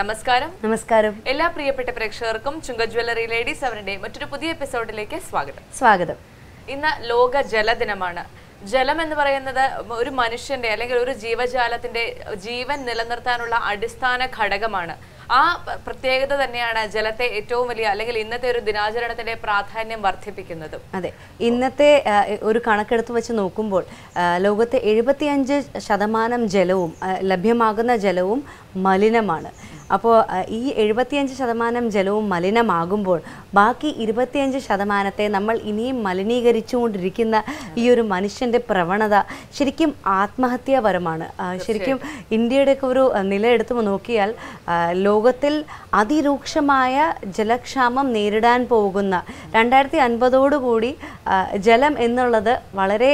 നമസ്കാരം. നമസ്കാരം. എല്ലാ പ്രിയപ്പെട്ട പ്രേക്ഷകർക്കും ചുങ്ക ജ്വല്ലറി ലേഡീസ് അവരുടെ മറ്റൊരു പുതിയ എപ്പിസോഡിലേക്ക് സ്വാഗതം. സ്വാഗതം. ഇന്ന് ലോക ജലദിനമാണ്. ജലം എന്ന് പറയുന്നത് ഒരു മനുഷ്യന്റെ അല്ലെങ്കിൽ ഒരു ജീവജാലത്തിന്റെ ജീവൻ നിലനിർത്താനുള്ള അടിസ്ഥാന ഘടകമാണ്. ആ പ്രത്യേകത തന്നെയാണ് ജലത്തെ ഏറ്റവും വലിയ അല്ലെങ്കിൽ ഇന്നത്തെ ഒരു ദിനാചരണത്തിന്റെ പ്രാധാന്യം വർദ്ധിപ്പിക്കുന്നത്. അതെ. ഇന്നത്തെ ഒരു കണക്കെടുത്ത് വെച്ച് നോക്കുമ്പോൾ ലോകത്തെ എഴുപത്തിയഞ്ച് ശതമാനം ജലവും ലഭ്യമാകുന്ന ജലവും മലിനമാണ്. അപ്പോൾ ഈ എഴുപത്തിയഞ്ച് ശതമാനം ജലവും മലിനമാകുമ്പോൾ ബാക്കി ഇരുപത്തിയഞ്ച് ശതമാനത്തെ നമ്മൾ ഇനിയും മലിനീകരിച്ചുകൊണ്ടിരിക്കുന്ന ഈ ഒരു മനുഷ്യന്റെ പ്രവണത ശരിക്കും ആത്മഹത്യാപരമാണ്. ശരിക്കും ഇന്ത്യയുടെയൊക്കെ ഒരു നിലയെടുത്ത് നില എടുത്തു നോക്കിയാൽ ലോകത്തിൽ അതിരൂക്ഷമായ ജലക്ഷാമം നേരിടാൻ പോകുന്ന രണ്ടായിരത്തി അൻപതോടുകൂടി ജലം എന്നുള്ളത് വളരെ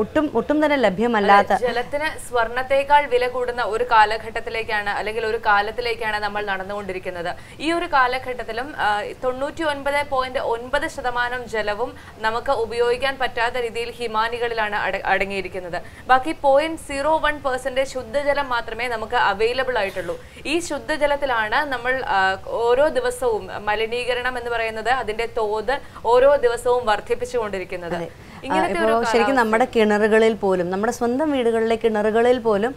ഒട്ടും ഒട്ടും തന്നെ ലഭ്യമല്ലാത്ത ജലത്തിന് സ്വർണത്തെക്കാൾ വില കൂടുന്ന ഒരു കാലഘട്ടത്തിലേക്കാണ് അല്ലെങ്കിൽ ഒരു കാലത്തിലേക്കാണ് നമ്മൾ നടന്നുകൊണ്ടിരിക്കുന്നത്. ഈ ഒരു കാലഘട്ടത്തിലും തൊണ്ണൂറ്റി ഒൻപത് പോയിന്റ് ഒൻപത് ശതമാനം ജലവും നമുക്ക് ഉപയോഗിക്കാൻ പറ്റാത്ത രീതിയിൽ ഹിമാനികളിലാണ് അടങ്ങിയിരിക്കുന്നത്. ബാക്കി പോയിന്റ് സീറോ വൺ പെർസെന്റേജ് ശുദ്ധജലം മാത്രമേ നമുക്ക് അവൈലബിൾ ആയിട്ടുള്ളൂ. ഈ ശുദ്ധജലത്തിലാണ് നമ്മൾ ഓരോ ദിവസവും മലിനീകരണം എന്ന് പറയുന്നത് അതിന്റെ തോത് ഓരോ ദിവസവും വർദ്ധിപ്പിച്ചുകൊണ്ടിരിക്കുന്നത്. ഇപ്പോൾ ശരിക്കും നമ്മുടെ കിണറുകളിൽ പോലും നമ്മുടെ സ്വന്തം വീടുകളിലെ കിണറുകളിൽ പോലും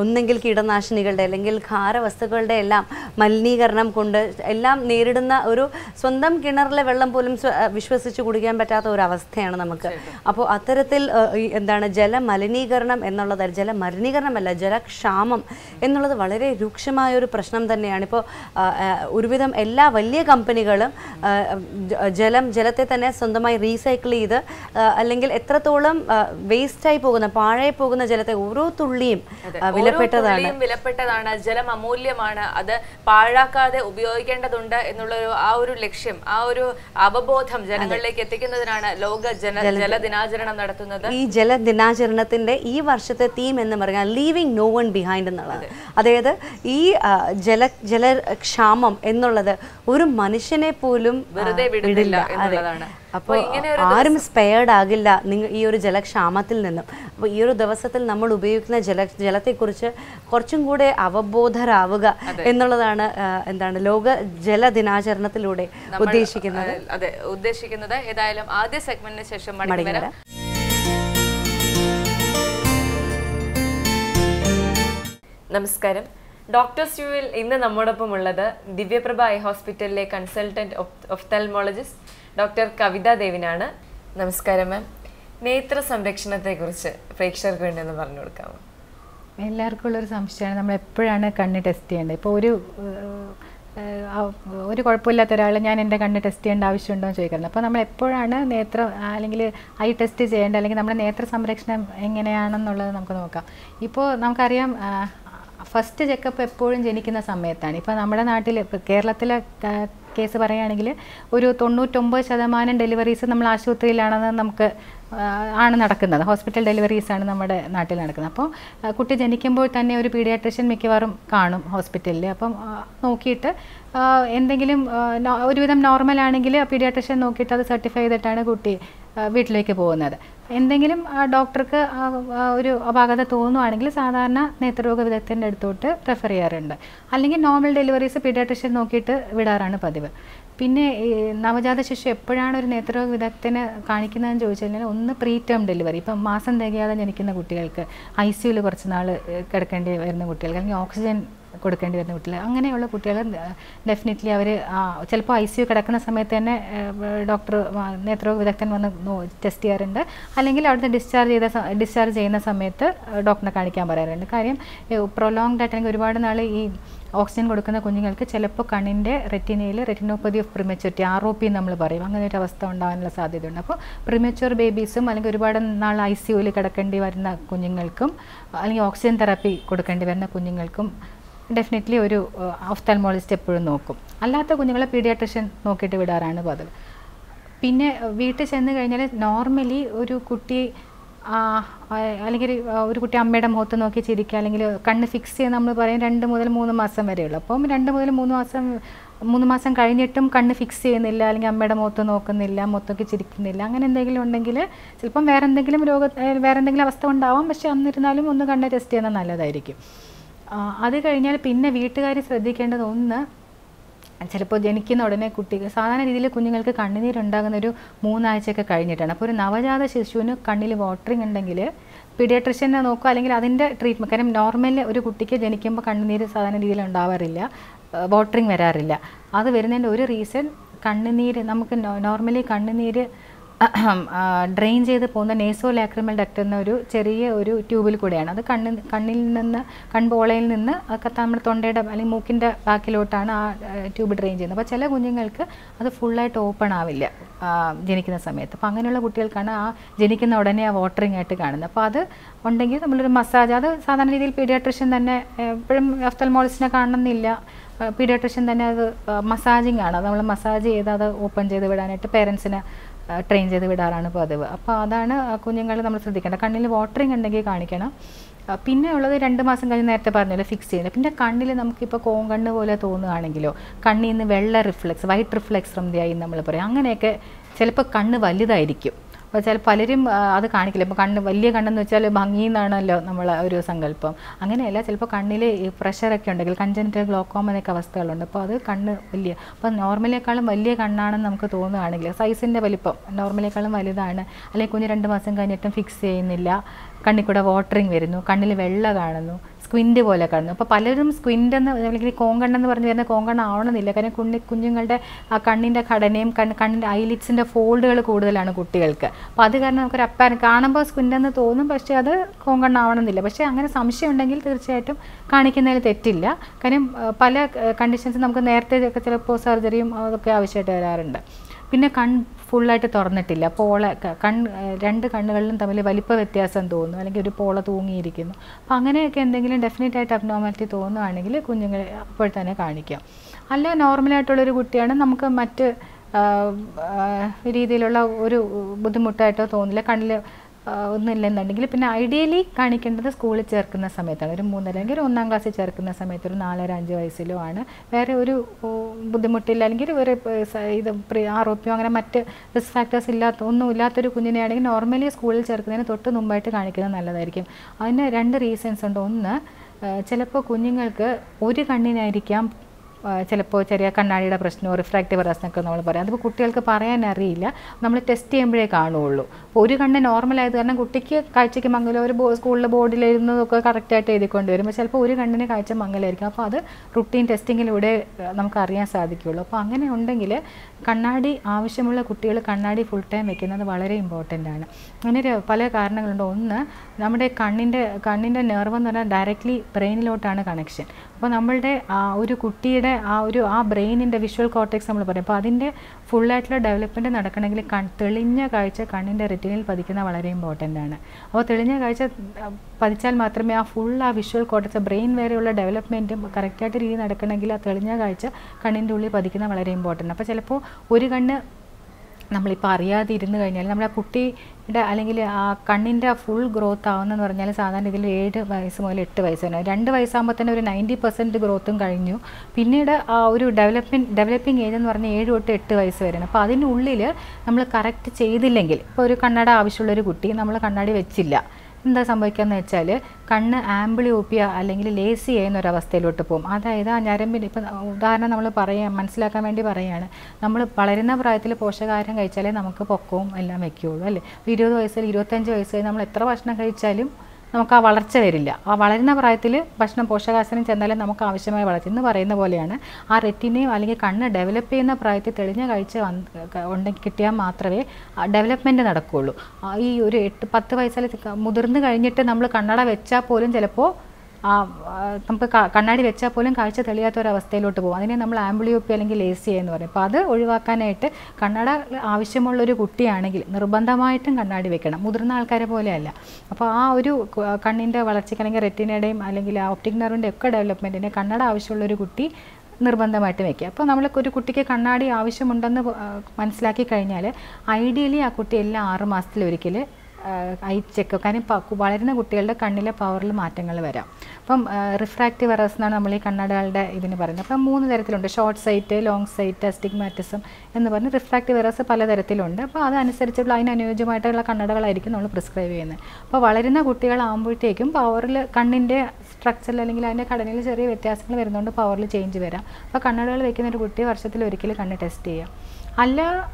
ഒന്നെങ്കിൽ കീടനാശിനികളുടെ അല്ലെങ്കിൽ ഖാരവസ്തുക്കളുടെ എല്ലാം മലിനീകരണം കൊണ്ട് എല്ലാം നേരിടുന്ന ഒരു സ്വന്തം കിണറിലെ വെള്ളം പോലും വിശ്വസിച്ച് കുടിക്കാൻ പറ്റാത്ത ഒരു അവസ്ഥയാണ് നമുക്ക്. അപ്പോൾ അത്തരത്തിൽ എന്താണ് ജലമലിനീകരണം എന്നുള്ളത് ജലമലിനീകരണമല്ല ജലക്ഷാമം എന്നുള്ളത് വളരെ രൂക്ഷമായ ഒരു പ്രശ്നം തന്നെയാണ്. ഇപ്പോൾ ഒരുവിധം എല്ലാ വലിയ കമ്പനികളും ജലം ജലത്തെ തന്നെ സ്വന്തമായി റീസൈക്കിൾ ചെയ്ത് അല്ലെങ്കിൽ എത്രത്തോളം വേസ്റ്റായി പോകുന്ന പാഴായി പോകുന്ന ജലത്തെ ഓരോ തുള്ളിയും വിലപ്പെട്ടതാണ്. വിലപ്പെട്ടതാണ്. ജലം അമൂല്യമാണ്. അത് പാഴാക്കാതെ ഉപയോഗിക്കേണ്ടതുണ്ട് എന്നുള്ള ആ ഒരു ലക്ഷ്യം ആ ഒരു അവബോധം ജനങ്ങളിലേക്ക് എത്തിക്കുന്നതിനാണ് ലോക ജന ജല ദിനാചരണം നടത്തുന്നത്. ഈ ജല ദിനാചരണത്തിന്റെ ഈ വർഷത്തെ തീം എന്ന് പറഞ്ഞാൽ ലീവിങ് നോ വൺ ബിഹൈൻഡ് എന്നുള്ളത് അതായത് ഈ ജല ജലക്ഷാമം എന്നുള്ളത് ഒരു മനുഷ്യനെ പോലും വെറുതെ വിടില്ല. എന്നുള്ളതാണ്. അപ്പോൾ ആരും സ്പെയർഡ് ആകില്ല നിങ്ങൾ ഈ ഒരു ജലക്ഷാമത്തിൽ നിന്നും. അപ്പോൾ ഈ ഒരു ദിവസത്തിൽ നമ്മൾ ഉപയോഗിക്കുന്ന ജല ജലത്തെക്കുറിച്ച് കുറച്ചും കൂടെ അവബോധരാവുക എന്നുള്ളതാണ് എന്താണ് ലോക ജല ദിനാചരണത്തിലൂടെ ഉദ്ദേശിക്കുന്നത്. അതെ ഉദ്ദേശിക്കുന്നത് ഏതായാലും ആദ്യ സെഗ്മെന്റിന് ശേഷം മടങ്ങി വരാം. വരാം. നമസ്കാരം. ഡോക്ടേഴ്സ് യുവിൽ ഇന്ന് നമ്മോടൊപ്പം ഉള്ളത് ദിവ്യപ്രഭ ഐ ഹോസ്പിറ്റലിലെ കൺസൾട്ടന്റ് ഒഫ്തൽമോളജിസ്റ്റ് ഡോക്ടർ കവിത ദേവിനാണ്. നമസ്കാരം മാം. നേത്ര സംരക്ഷണത്തെക്കുറിച്ച് പ്രേക്ഷകർക്ക് വേണ്ടി ഒന്ന് പറഞ്ഞു കൊടുക്കാമോ? എല്ലാവർക്കും ഉള്ളൊരു സംശയമാണ്. നമ്മൾ എപ്പോഴാണ് കണ്ണ് ടെസ്റ്റ് ചെയ്യേണ്ടത്? ഇപ്പോൾ ഒരു ഒരു കുഴപ്പമില്ലാത്ത ഒരാൾ ഞാൻ എന്റെ കണ്ണ് ടെസ്റ്റ് ചെയ്യേണ്ട ആവശ്യമുണ്ടോ? എന്ന് ചോദിക്കുന്നത് അപ്പോൾ നമ്മൾ എപ്പോഴാണ് നേത്ര അല്ലെങ്കിൽ ഐ ടെസ്റ്റ് ചെയ്യേണ്ടത്? അല്ലെങ്കിൽ നമ്മുടെ നേത്ര സംരക്ഷണം എങ്ങനെയാണെന്നുള്ളത് നമുക്ക് നോക്കാം. ഇപ്പോൾ നമുക്കറിയാം ഫസ്റ്റ് ചെക്കപ്പ് എപ്പോഴും ജനിക്കുന്ന സമയത്താണ്. ഇപ്പോൾ നമ്മുടെ നാട്ടിൽ കേരളത്തിലെ കേസ് പറയുകയാണെങ്കിൽ ഒരു തൊണ്ണൂറ്റൊമ്പത് ശതമാനം ഡെലിവറീസ് നമ്മൾ ആശുപത്രിയിലാണെന്ന് നമുക്ക് ആണ് നടക്കുന്നത്. ഹോസ്പിറ്റൽ ഡെലിവറീസ് ആണ് നമ്മുടെ നാട്ടിൽ നടക്കുന്നത്. അപ്പോൾ കുട്ടി ജനിക്കുമ്പോൾ തന്നെ ഒരു പീഡിയാട്രിഷ്യൻ മിക്കവാറും കാണും ഹോസ്പിറ്റലിൽ. അപ്പം നോക്കിയിട്ട് എന്തെങ്കിലും ഒരുവിധം നോർമൽ ആണെങ്കിൽ പീഡിയാട്രിഷ്യൻ നോക്കിയിട്ട് അത് സർട്ടിഫൈ ചെയ്തിട്ടാണ് കുട്ടി വീട്ടിലേക്ക് പോകുന്നത്. എന്തെങ്കിലും ഡോക്ടർക്ക് ഒരു അപാകത തോന്നുവാണെങ്കിൽ സാധാരണ നേത്രരോഗ വിദഗ്ധന്റെ അടുത്തോട്ട് റെഫർ ചെയ്യാറുണ്ട്. അല്ലെങ്കിൽ നോർമൽ ഡെലിവറീസ് പീഡിയാട്രിഷ്യൻ നോക്കിയിട്ട് വിടാറാണ് പതിവ്. പിന്നെ നവജാത ശിശു എപ്പോഴാണ് ഒരു നേത്രരോഗ വിദഗ്ധനെ കാണിക്കുന്നതെന്ന് ചോദിച്ചു കഴിഞ്ഞാൽ ഒന്ന് പ്രീ ടേം ഡെലിവറി ഇപ്പം മാസം തികയാതെ ജനിക്കുന്ന കുട്ടികൾക്ക് ഐ സിയുയിൽ കുറച്ച് നാൾ കിടക്കേണ്ടി വരുന്ന കുട്ടികൾക്ക് അല്ലെങ്കിൽ ഓക്സിജൻ കൊടുക്കേണ്ടി വരുന്ന കുട്ടികൾ അങ്ങനെയുള്ള കുട്ടികൾ ഡെഫിനറ്റ്ലി അവർ ചിലപ്പോൾ ഐ സി യു കിടക്കുന്ന സമയത്ത് തന്നെ ഡോക്ടർ നേത്രരോഗ വിദഗ്ധൻ വന്ന് ടെസ്റ്റ് ചെയ്യാറുണ്ട്. അല്ലെങ്കിൽ അവിടുന്ന് ഡിസ്ചാർജ് ചെയ്ത ഡിസ്ചാർജ് ചെയ്യുന്ന സമയത്ത് ഡോക്ടറിനെ കാണിക്കാൻ പറയാറുണ്ട്. കാര്യം പ്രൊലോങ്ഡ് ആയിട്ട് ഒരുപാട് നാൾ ഈ ഓക്സിജൻ കൊടുക്കുന്ന കുഞ്ഞുങ്ങൾക്ക് ചിലപ്പോൾ കണ്ണിന്റെ റെറ്റിനയിൽ retinopathy of prematurity R O P നമ്മൾ പറയും. അങ്ങനെ ഒരു അവസ്ഥ ഉണ്ടാകാനുള്ള സാധ്യതയുണ്ട്. അപ്പോൾ പ്രിമച്യൂർ ബേബീസും അല്ലെങ്കിൽ ഒരുപാട് നാൾ ഐ സി യുവിൽ കിടക്കേണ്ടി വരുന്ന കുഞ്ഞുങ്ങൾക്കും അല്ലെങ്കിൽ ഓക്സിജൻ തെറാപ്പി കൊടുക്കേണ്ടി വരുന്ന കുഞ്ഞുങ്ങൾക്കും ഡെഫിനറ്റ്ലി ഒരു ഓഫ്താൽമോളജിസ്റ്റ് എപ്പോഴും നോക്കും. അല്ലാത്ത കുഞ്ഞുങ്ങളെ പീഡിയാട്രിഷ്യൻ നോക്കിയിട്ട് വിടാറാണ് പതിവ്. പിന്നെ വീട്ടിൽ ചെന്ന് കഴിഞ്ഞാൽ നോർമലി ഒരു കുട്ടി അല്ലെങ്കിൽ ഒരു, കുട്ടി അമ്മയുടെ മുഖത്ത് നോക്കി ചിരിക്കുക അല്ലെങ്കിൽ കണ്ണ് ഫിക്സ് ചെയ്യാൻ നമ്മൾ പറയും രണ്ട് മുതൽ മൂന്ന് മാസം വരെയുള്ളൂ. അപ്പം രണ്ട് മുതൽ മൂന്ന് മാസം മൂന്ന് മാസം കഴിഞ്ഞിട്ടും കണ്ണ് ഫിക്സ് ചെയ്യുന്നില്ല അല്ലെങ്കിൽ അമ്മയുടെ മുഖത്ത് നോക്കുന്നില്ല മുഖത്തൊക്കെ ചിരിക്കുന്നില്ല അങ്ങനെ എന്തെങ്കിലും ഉണ്ടെങ്കിൽ ചിലപ്പം വേറെ എന്തെങ്കിലും രോഗ വേറെ എന്തെങ്കിലും അവസ്ഥ ഉണ്ടാവാം. പക്ഷെ അന്നിരുന്നാലും ഒന്ന് കണ്ണ് ടെസ്റ്റ് ചെയ്യുന്നത് നല്ലതായിരിക്കും. അത് കഴിഞ്ഞാൽ പിന്നെ വീട്ടുകാർ ശ്രദ്ധിക്കേണ്ടത് ഒന്ന് ചിലപ്പോൾ ജനിക്കുന്ന ഉടനെ കുട്ടികൾ സാധാരണ രീതിയിൽ കുഞ്ഞുങ്ങൾക്ക് കണ്ണുനീരുണ്ടാകുന്ന ഒരു മൂന്നാഴ്ചയൊക്കെ കഴിഞ്ഞിട്ടാണ്. അപ്പോൾ ഒരു നവജാത ശിശുവിന് കണ്ണിൽ വാട്ടറിങ് ഉണ്ടെങ്കിൽ പീഡിയാട്രിഷ്യനെ നോക്കുക അല്ലെങ്കിൽ അതിന്റെ ട്രീറ്റ്മെന്റ് കാരണം നോർമലി ഒരു കുട്ടിക്ക് ജനിക്കുമ്പോൾ കണ്ണുനീര് സാധാരണ രീതിയിൽ ഉണ്ടാവാറില്ല വാട്ടറിങ് വരാറില്ല. അത് വരുന്നതിന്റെ ഒരു റീസൺ കണ്ണുനീര് നമുക്ക് നോർമലി കണ്ണുനീര് ഡ്രെയിൻ ചെയ്ത് പോകുന്ന നേസോ ലാക്രിമൽ ഡക്ട് എന്ന ഒരു ചെറിയ ഒരു ട്യൂബിൽ കൂടെയാണ്. അത് കണ്ണിൽ കണ്ണിൽ നിന്ന് കൺപോളയിൽ നിന്ന് നമ്മുടെ തൊണ്ടയുടെ അല്ലെങ്കിൽ മൂക്കിന്റെ ബാക്കിലോട്ടാണ് ആ ട്യൂബ് ഡ്രെയിൻ ചെയ്യുന്നത്. അപ്പോൾ ചില കുഞ്ഞുങ്ങൾക്ക് അത് ഫുള്ളായിട്ട് ഓപ്പൺ ആവില്ല ജനിക്കുന്ന സമയത്ത്. അപ്പോൾ അങ്ങനെയുള്ള കുട്ടികൾക്കാണ് ആ ജനിക്കുന്ന ഉടനെ ആ വാട്ടറിങ് ആയിട്ട് കാണുന്നത്. അപ്പോൾ അത് ഉണ്ടെങ്കിൽ നമ്മളൊരു മസാജ് അത് സാധാരണ രീതിയിൽ പീഡിയാട്രിഷ്യൻ തന്നെ എപ്പോഴും ഒഫ്തൽമോളജിസ്റ്റിനെ കാണണമെന്നില്ല. പീഡിയാട്രിഷ്യൻ തന്നെ അത് മസാജിങ് ആണ്. നമ്മൾ മസാജ് ചെയ്ത് അത് ഓപ്പൺ ചെയ്ത് വിടാനായിട്ട് പേരൻസിനെ ട്രെയിൻ ചെയ്ത് വിടാറാണ് പതിവ്. അപ്പോൾ അതാണ് കുഞ്ഞുങ്ങൾ നമ്മൾ ശ്രദ്ധിക്കേണ്ടത്. കണ്ണിൽ വാട്ടറിങ് ഉണ്ടെങ്കിൽ കാണിക്കണം. പിന്നെ ഉള്ളത് രണ്ട് മാസം കഴിഞ്ഞ് നേരത്തെ പറഞ്ഞല്ലോ ഫിക്സ് ചെയ്യുന്നത്. പിന്നെ കണ്ണിൽ നമുക്കിപ്പോൾ കോങ്കണ്ണ് പോലെ തോന്നുകയാണെങ്കിലോ കണ്ണിൽ നിന്ന് വെള്ള reflex white reflex from the നമ്മൾ പറയും. അങ്ങനെയൊക്കെ ചിലപ്പോൾ കണ്ണ് വലുതായിരിക്കും. അപ്പോൾ ചില പലരും അത് കാണിക്കില്ല. ഇപ്പോൾ കണ്ണ് വലിയ കണ്ണെന്ന് വെച്ചാൽ ഭംഗി എന്നാണല്ലോ നമ്മൾ ഒരു സങ്കല്പം. അങ്ങനെയല്ല ചിലപ്പോൾ കണ്ണിൽ പ്രഷറൊക്കെ ഉണ്ടെങ്കിൽ കഞ്ചനിറ്റൽ ഗ്ലോക്കോമ എന്നൊക്കെ അവസ്ഥകളുണ്ട്. അപ്പോൾ അത് കണ്ണ് വലിയ അപ്പോൾ നോർമലിനേക്കാളും വലിയ കണ്ണാണെന്ന് നമുക്ക് തോന്നുകയാണെങ്കിൽ സൈസിന്റെ വലിപ്പം നോർമലിനേക്കാളും വലുതാണ്. അല്ലെങ്കിൽ കുഞ്ഞ് രണ്ട് മാസം കഴിഞ്ഞിട്ടും ഫിക്സ് ചെയ്യുന്നില്ല. കണ്ണിൽ കൂടെ വാട്ടറിങ് വരുന്നു. കണ്ണിൽ വെള്ള കാണുന്നു. സ്ക്വിന്റ് പോലെ കാണുന്നു അപ്പോൾ പലരും സ്ക്വിന്റ് എന്ന് അല്ലെങ്കിൽ കോങ്കണ്ണെന്ന് പറഞ്ഞു വരുന്ന കോങ്കണ്ണ ആവണമെന്നില്ല. കാരണം കുഞ്ഞി കുഞ്ഞുങ്ങളുടെ ആ കണ്ണിന്റെ ഘടനയും കണ്ണ് കണ്ണിന്റെ ഐലിറ്റ്സിന്റെ ഫോൾഡുകൾ കൂടുതലാണ് കുട്ടികൾക്ക്. അപ്പോൾ അത് കാരണം നമുക്കൊരു അപ്പാൻ കാണുമ്പോൾ സ്ക്വിന്റെന്ന് തോന്നും പക്ഷേ അത് കോങ്കണ്ണാവണമെന്നില്ല പക്ഷേ അങ്ങനെ സംശയം ഉണ്ടെങ്കിൽ തീർച്ചയായിട്ടും കാണിക്കുന്നതിൽ തെറ്റില്ല. കാര്യം പല കണ്ടീഷൻസ് നമുക്ക് നേരത്തെ ചിലപ്പോൾ സർജറിയും അതൊക്കെ ആവശ്യമായിട്ട് വരാറുണ്ട്. പിന്നെ കൺ ഫുള്ളായിട്ട് തുറന്നിട്ടില്ല. പോള കൺ രണ്ട് കണ്ണുകളിലും തമ്മിൽ വലിപ്പ വ്യത്യാസം തോന്നുന്നു. അല്ലെങ്കിൽ ഒരു പോള തൂങ്ങിയിരിക്കുന്നു. അപ്പോൾ അങ്ങനെയൊക്കെ എന്തെങ്കിലും ഡെഫിനറ്റ് ആയിട്ട് അബ്നോർമാലിറ്റി തോന്നുകയാണെങ്കിൽ കുഞ്ഞുങ്ങളെ അപ്പോൾ തന്നെ കാണിക്കാം. അല്ല നോർമലായിട്ടുള്ളൊരു കുട്ടിയാണ്. നമുക്ക് മറ്റ് രീതിയിലുള്ള ഒരു ബുദ്ധിമുട്ടായിട്ടോ തോന്നില്ല കണ്ണിൽ ഒന്നുമില്ലെന്നുണ്ടെങ്കിൽ പിന്നെ ഐഡിയലി കാണിക്കേണ്ടത് സ്കൂളിൽ ചേർക്കുന്ന സമയത്താണ്. ഒരു മൂന്നര അല്ലെങ്കിൽ ഒരു ഒന്നാം ക്ലാസ്സിൽ ചേർക്കുന്ന സമയത്ത് ഒരു നാലര അഞ്ച് വയസ്സിലോ ആണ്. വേറെ ഒരു ബുദ്ധിമുട്ടില്ല. അല്ലെങ്കിൽ വേറെ ഇത് ആരോപ്യം അങ്ങനെ മറ്റ് റിസ്ക് ഫാക്ടേഴ്സ് ഇല്ലാത്ത ഒന്നും ഇല്ലാത്തൊരു കുഞ്ഞിനെയാണെങ്കിൽ നോർമലി സ്കൂളിൽ ചേർക്കുന്നതിന് തൊട്ട് മുമ്പായിട്ട് കാണിക്കുന്നത് നല്ലതായിരിക്കും. അതിന് രണ്ട് റീസൺസ് ഉണ്ട്. ഒന്ന് ചിലപ്പോൾ കുഞ്ഞുങ്ങൾക്ക് ഒരു കണ്ണിനായിരിക്കാം ചിലപ്പോൾ ചെറിയ കണ്ണാടിയുടെ പ്രശ്നമോ റിഫ്രാക്റ്റീവ് പ്രശ്നമൊക്കെ നമ്മൾ പറയാം. അതിപ്പോൾ കുട്ടികൾക്ക് പറയാൻ അറിയില്ല. നമ്മൾ ടെസ്റ്റ് ചെയ്യുമ്പോഴേ കാണുകയുള്ളൂ അപ്പോൾ ഒരു കണ്ണ് നോർമൽ ആയത് കാരണം കുട്ടിക്ക് കാഴ്ചയ്ക്ക് മംഗലം ഒരു സ്കൂളിൽ ബോർഡിൽ ഇരുന്നതൊക്കെ കറക്റ്റായിട്ട് എഴുതിക്കൊണ്ട് വരുമ്പോൾ ചിലപ്പോൾ ഒരു കണ്ണിന് കാഴ്ച മങ്ങലായിരിക്കും അപ്പോൾ അത് റുട്ടീൻ ടെസ്റ്റിങ്ങിലൂടെ നമുക്ക് അറിയാൻ സാധിക്കുകയുള്ളൂ അപ്പോൾ അങ്ങനെ ഉണ്ടെങ്കിൽ കണ്ണാടി ആവശ്യമുള്ള കുട്ടികൾ കണ്ണാടി ഫുൾ ടൈം വെക്കുന്നത് വളരെ ഇമ്പോർട്ടന്റ് ആണ്. അങ്ങനെ പല കാരണങ്ങളുണ്ട്. ഒന്ന് നമ്മുടെ കണ്ണിന്റെ കണ്ണിന്റെ നെർവ് എന്ന് പറഞ്ഞാൽ ഡയറക്റ്റ്ലി ബ്രെയിനിലോട്ടാണ് കണക്ഷൻ അപ്പോൾ നമ്മളുടെ ആ ഒരു കുട്ടിയുടെ ആ ഒരു ആ ബ്രെയിനിന്റെ വിഷ്വൽ കോർട്ടെക്സ് നമ്മൾ പറയും. അപ്പോൾ അതിന്റെ ഫുള്ളായിട്ടുള്ള ഡെവലപ്മെന്റ് നടക്കണമെങ്കിൽ കൺ തെളിഞ്ഞ കാഴ്ച കണ്ണിന്റെ റെറ്റിനിൽ പതിക്കുന്ന വളരെ ഇമ്പോർട്ടന്റ് ആണ്. അപ്പോൾ തെളിഞ്ഞ കാഴ്ച പതിച്ചാൽ മാത്രമേ ആ ഫുൾ ആ വിഷ്വൽ കോർട്ടെക്സ് ബ്രെയിൻ വരെയുള്ള ഡെവലപ്മെന്റും കറക്റ്റായിട്ട് രീതി നടക്കണമെങ്കിൽ ആ തെളിഞ്ഞ കാഴ്ച കണ്ണിന്റെ ഉള്ളിൽ പതിക്കുന്ന വളരെ ഇമ്പോർട്ടന്റ് അപ്പോൾ ചിലപ്പോൾ ഒരു കണ്ണ് നമ്മളിപ്പോൾ അറിയാതെ ഇരുന്ന് കഴിഞ്ഞാൽ നമ്മുടെ കുട്ടിയുടെ അല്ലെങ്കിൽ ആ കണ്ണിന്റെ ഫുൾ ഗ്രോത്ത് ആവുന്നതെന്ന് പറഞ്ഞാൽ സാധാരണ ഇതിൽ ഏഴ് വയസ്സ് മുതൽ എട്ട് വയസ്സ് വരെ. രണ്ട് വയസ്സാകുമ്പോൾ തന്നെ ഒരു നയന്റി പെർസെന്റ് ഗ്രോത്തും കഴിഞ്ഞു. പിന്നീട് ആ ഒരു ഡെവലപ്മെന്റ് ഡെവലപ്പിംഗ് ഏജ് എന്ന് പറഞ്ഞാൽ ഏഴ് തൊട്ട് എട്ട് വയസ്സ് വരെയാണ്. അപ്പോൾ അതിനുള്ളിൽ നമ്മൾ കറക്റ്റ് ചെയ്തില്ലെങ്കിൽ ഇപ്പോൾ ഒരു കണ്ണട ആവശ്യമുള്ളൊരു കുട്ടി നമ്മൾ കണ്ണാടി വെച്ചില്ല. എന്താ സംഭവിക്കുകയെന്ന് വെച്ചാൽ കണ്ണ് ആംബിളിയോപ്പിയ അല്ലെങ്കിൽ ലേസി ചെയ്യുന്ന ഒരു അവസ്ഥയിലോട്ട് പോകും. അതായത് ആ ഞരമ്പിന് ഇപ്പം ഉദാഹരണം നമ്മൾ പറയാം മനസ്സിലാക്കാൻ വേണ്ടി പറയുകയാണ് നമ്മൾ വളരുന്ന പ്രായത്തിൽ പോഷകാഹാരം കഴിച്ചാലേ നമുക്ക് പൊക്കവും എല്ലാം വയ്ക്കുകയുള്ളൂ അല്ലേ? ഇരുപത് വയസ്സിൽ ഇരുപത്തഞ്ച് വയസ്സ് നമ്മൾ എത്ര ഭക്ഷണം കഴിച്ചാലും നമുക്ക് ആ വളർച്ച വരില്ല. ആ വളരുന്ന പ്രായത്തിൽ ഭക്ഷണം പോഷകാഹാരം ചെന്നാലേ നമുക്ക് ആവശ്യമായ വളർച്ച. എന്ന് പറയുന്ന പോലെയാണ് ആ റെറ്റിനെയും അല്ലെങ്കിൽ കണ്ണ് ഡെവലപ്പ് ചെയ്യുന്ന പ്രായത്തിൽ തെളിഞ്ഞ കാഴ്ച ഉണ്ടെങ്കിൽ കിട്ടിയാൽ മാത്രമേ ഡെവലപ്മെന്റ് നടക്കുകയുള്ളൂ. ഈ ഒരു എട്ട് പത്ത് വയസ്സിൽ മുതിർന്ന് കഴിഞ്ഞിട്ട് നമ്മൾ കണ്ണട വെച്ചാൽ പോലും ചിലപ്പോൾ നമുക്ക് കണ്ണാടി വെച്ചാൽ പോലും കാഴ്ച തെളിയാത്ത ഒരു അവസ്ഥയിലോട്ട് പോകും. അതിനെ നമ്മൾ ആംബുളിയോപ്പി അല്ലെങ്കിൽ ലേസി എന്ന് പറയും. അപ്പോൾ അത് ഒഴിവാക്കാനായിട്ട് കണ്ണട ആവശ്യമുള്ളൊരു കുട്ടിയാണെങ്കിൽ നിർബന്ധമായിട്ടും കണ്ണാടി വെക്കണം. മുതിർന്ന ആൾക്കാരെ പോലെയല്ല. അപ്പോൾ ആ ഒരു കണ്ണിന്റെ വളർച്ചയ്ക്ക് അല്ലെങ്കിൽ റെറ്റിനയുടെയും അല്ലെങ്കിൽ ഓപ്റ്റിക് നെർവിന്റെ ഒക്കെ ഡെവലപ്മെന്റിന് കണ്ണട ആവശ്യമുള്ളൊരു കുട്ടി നിർബന്ധമായിട്ട് വയ്ക്കുക അപ്പോൾ നമ്മൾ ഒരു കുട്ടിക്ക് കണ്ണാടി ആവശ്യമുണ്ടെന്ന് മനസ്സിലാക്കി കഴിഞ്ഞാൽ ഐഡിയലി ആ കുട്ടി എല്ലാ ആറ് മാസത്തിലൊരിക്കൽ ഐ ചെക്ക് കാര്യം പ- വളരുന്ന കുട്ടികളുടെ കണ്ണിലെ പവറിൽ മാറ്റങ്ങൾ വരാം. അപ്പം റിഫ്രാക്റ്റീവ് എറേഴ്സ് എന്നാണ് നമ്മൾ ഈ കണ്ണടകളുടെ ഇതിന് പറയുന്നത്. അപ്പം മൂന്ന് തരത്തിലുണ്ട്. Short sight long sight astigmatism എന്ന് പറഞ്ഞ് റിഫ്രാക്റ്റീവ് എറേഴ്സ് പലതരത്തിലുണ്ട്. അപ്പോൾ അതനുസരിച്ചുള്ള അതിനനുയോജ്യമായിട്ടുള്ള കണ്ണടകളായിരിക്കും നമ്മൾ പ്രിസ്ക്രൈബ് ചെയ്യുന്നത്. അപ്പോൾ വളരുന്ന കുട്ടികളാകുമ്പോഴത്തേക്കും പവറിൽ കണ്ണിന്റെ സ്ട്രക്ചറിൽ അല്ലെങ്കിൽ അതിന്റെ ഘടനയിൽ ചെറിയ വ്യത്യാസങ്ങൾ വരുന്നതുകൊണ്ട് പവറിൽ ചേഞ്ച് വരാം. അപ്പോൾ കണ്ണടകൾ വെക്കുന്ന ഒരു കുട്ടി വർഷത്തിൽ ഒരിക്കൽ കണ്ണ് ടെസ്റ്റ് ചെയ്യാം. അല്ല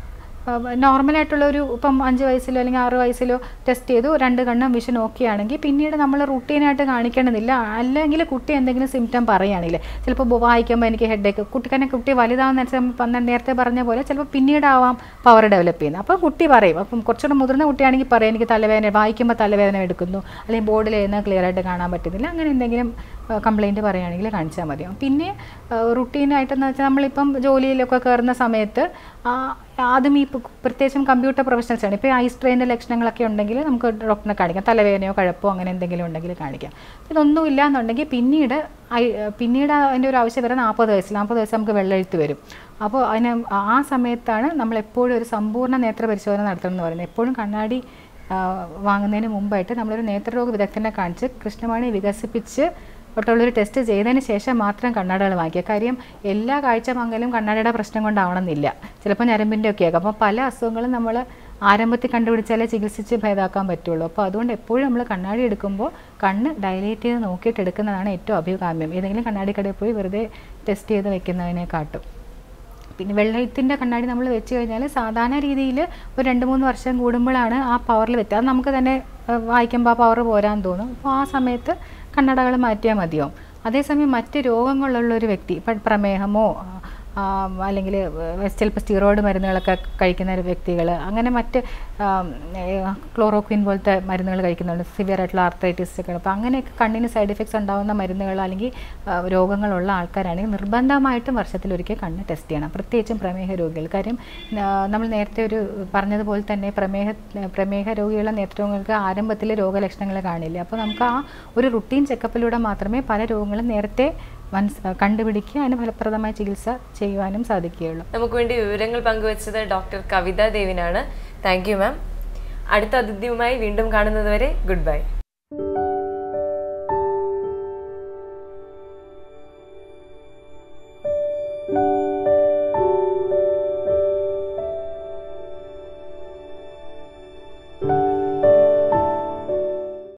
നോർമലായിട്ടുള്ള ഒരു ഇപ്പം അഞ്ച് വയസ്സിലോ അല്ലെങ്കിൽ ആറ് വയസ്സിലോ ടെസ്റ്റ് ചെയ്തു രണ്ട് കണ്ണും വിഷൻ ഓക്കെ ആണെങ്കിൽ പിന്നീട് നമ്മൾ റുട്ടീനായിട്ട് കാണിക്കേണ്ടതില്ല. അല്ലെങ്കിൽ കുട്ടി എന്തെങ്കിലും സിംറ്റം പറയുകയാണെങ്കിൽ ചിലപ്പോൾ വായിക്കുമ്പോൾ എനിക്ക് ഹെഡേക്ക് കുട്ടിക്കാനെ കുട്ടി വലുതാവുന്ന നേരത്തെ പറഞ്ഞ പോലെ ചിലപ്പോൾ പിന്നീടാവാം പവർ ഡെവലപ്പ് ചെയ്യുന്നത്. അപ്പോൾ കുട്ടി പറയും അപ്പം കുറച്ചുകൂടെ മുതിർന്ന കുട്ടിയാണെങ്കിൽ പറയും എനിക്ക് തലവേദന വായിക്കുമ്പോൾ തലവേദന എടുക്കുന്നു. അല്ലെങ്കിൽ ബോർഡിൽ എഴുതുന്ന ക്ലിയർ ആയിട്ട് കാണാൻ പറ്റുന്നില്ല. അങ്ങനെ എന്തെങ്കിലും കംപ്ലൈന്റ് പറയുകയാണെങ്കിൽ കാണിച്ചാൽ മതിയാവും പിന്നെ റുട്ടീനായിട്ടെന്ന് വെച്ചാൽ നമ്മളിപ്പം ജോലിയിലൊക്കെ കയറുന്ന സമയത്ത് ആദ്യം ഈ പ്രത്യേകിച്ചും കമ്പ്യൂട്ടർ ആണ്. ഇപ്പോൾ ഐ സ്ട്രെയിന്റെ ലക്ഷണങ്ങളൊക്കെ ഉണ്ടെങ്കിൽ നമുക്ക് ഡോക്ടറിനെ കാണിക്കാം. തലവേദനയോ കഴപ്പോ അങ്ങനെ എന്തെങ്കിലും ഉണ്ടെങ്കിൽ കാണിക്കാം. ഇതൊന്നും ഇല്ല എന്നുണ്ടെങ്കിൽ പിന്നീട് ഐ പിന്നീട് അതിന്റെ ഒരു ആവശ്യം വരെ നാൽപ്പത് വയസ്സിൽ. നാൽപ്പത് വയസ്സ് നമുക്ക് വെള്ളെഴുത്ത് വരും. അപ്പോൾ അതിന് ആ സമയത്താണ് നമ്മൾ എപ്പോഴും ഒരു സമ്പൂർണ നേത്ര പരിശോധന നടത്തണം എന്ന് പറയുന്നത്. എപ്പോഴും കണ്ണാടി വാങ്ങുന്നതിന് മുമ്പായിട്ട് നമ്മളൊരു നേത്രരോഗ വിദഗ്ധനെ കാണിച്ച് കൃഷ്ണമണി വികസിപ്പിച്ച് തൊട്ടുള്ളൊരു ടെസ്റ്റ് ചെയ്തതിന് ശേഷം മാത്രം കണ്ണാടകൾ വാങ്ങിക്കുക. കാര്യം എല്ലാ കാഴ്ച മങ്കലും കണ്ണാടയുടെ പ്രശ്നം കൊണ്ടാവണമെന്നില്ല. ചിലപ്പോൾ ഞരമ്പിന്റെ ഒക്കെ ആകും അപ്പോൾ പല അസുഖങ്ങളും നമ്മൾ ആരംഭത്തിൽ കണ്ടുപിടിച്ചാലേ ചികിത്സിച്ച് ഭേദാക്കാൻ പറ്റുള്ളൂ. അപ്പോൾ അതുകൊണ്ട് എപ്പോഴും നമ്മൾ കണ്ണാടി എടുക്കുമ്പോൾ കണ്ണ് ഡയലേറ്റ് ചെയ്ത് നോക്കിയിട്ട് എടുക്കുന്നതാണ് ഏറ്റവും അഭികാമ്യം. ഏതെങ്കിലും കണ്ണാടി കടയിൽ പോയി വെറുതെ ടെസ്റ്റ് ചെയ്ത് വെക്കുന്നതിനെക്കാട്ടും പിന്നെ വെള്ളത്തിന്റെ കണ്ണാടി നമ്മൾ വെച്ച് കഴിഞ്ഞാൽ സാധാരണ രീതിയിൽ ഒരു രണ്ട് മൂന്ന് വർഷം കൂടുമ്പോഴാണ് ആ പവറിൽ വ്യത്യാസം നമുക്ക് തന്നെ വായിക്കുമ്പോൾ ആ പവർ പോരാൻ തോന്നും. അപ്പോൾ ആ സമയത്ത് കണ്ണടകൾ മാറ്റിയാൽ മതിയാവും അതേസമയം മറ്റ് രോഗങ്ങളുള്ള ഒരു വ്യക്തി ഇപ്പം പ്രമേഹമോ അല്ലെങ്കിൽ ചിലപ്പോൾ സ്റ്റിറോയിഡ് മരുന്നുകളൊക്കെ കഴിക്കുന്ന വ്യക്തികൾ അങ്ങനെ മറ്റ് ക്ലോറോക്വിൻ പോലത്തെ മരുന്നുകൾ കഴിക്കുന്നുണ്ട്. സിവിയർ ആയിട്ടുള്ള ആർത്തൈറ്റിസ് ഒക്കെ. അപ്പോൾ അങ്ങനെയൊക്കെ കണ്ണിന് സൈഡ് എഫക്ട്സ് ഉണ്ടാകുന്ന മരുന്നുകൾ അല്ലെങ്കിൽ രോഗങ്ങളുള്ള ആൾക്കാരാണെങ്കിൽ നിർബന്ധമായിട്ടും വർഷത്തിലൊരിക്കൽ കണ്ണ് ടെസ്റ്റ് ചെയ്യണം. പ്രത്യേകിച്ചും പ്രമേഹ രോഗികൾ. കാര്യം നമ്മൾ നേരത്തെ ഒരു പറഞ്ഞതുപോലെ തന്നെ പ്രമേഹ പ്രമേഹ രോഗികളുടെ നേത്രരോഗങ്ങൾക്ക് ആരംഭത്തിലെ രോഗലക്ഷണങ്ങൾ കാണില്ല? അപ്പോൾ നമുക്ക് ആ ഒരു റുട്ടീൻ ചെക്കപ്പിലൂടെ മാത്രമേ പല രോഗങ്ങളും നേരത്തെ മനസ് കണ്ടുപിടിക്കുക അതിന് ഫലപ്രദമായ ചികിത്സ ചെയ്യുവാനും സാധിക്കുകയുള്ളൂ. നമുക്ക് വേണ്ടി വിവരങ്ങൾ പങ്കുവച്ചത് doctor Kavitha ദേവിനാണ്. Thank you ma'am. അടുത്ത അതിഥിയുമായി വീണ്ടും കാണുന്നതുവരെ ഗുഡ് ബൈ.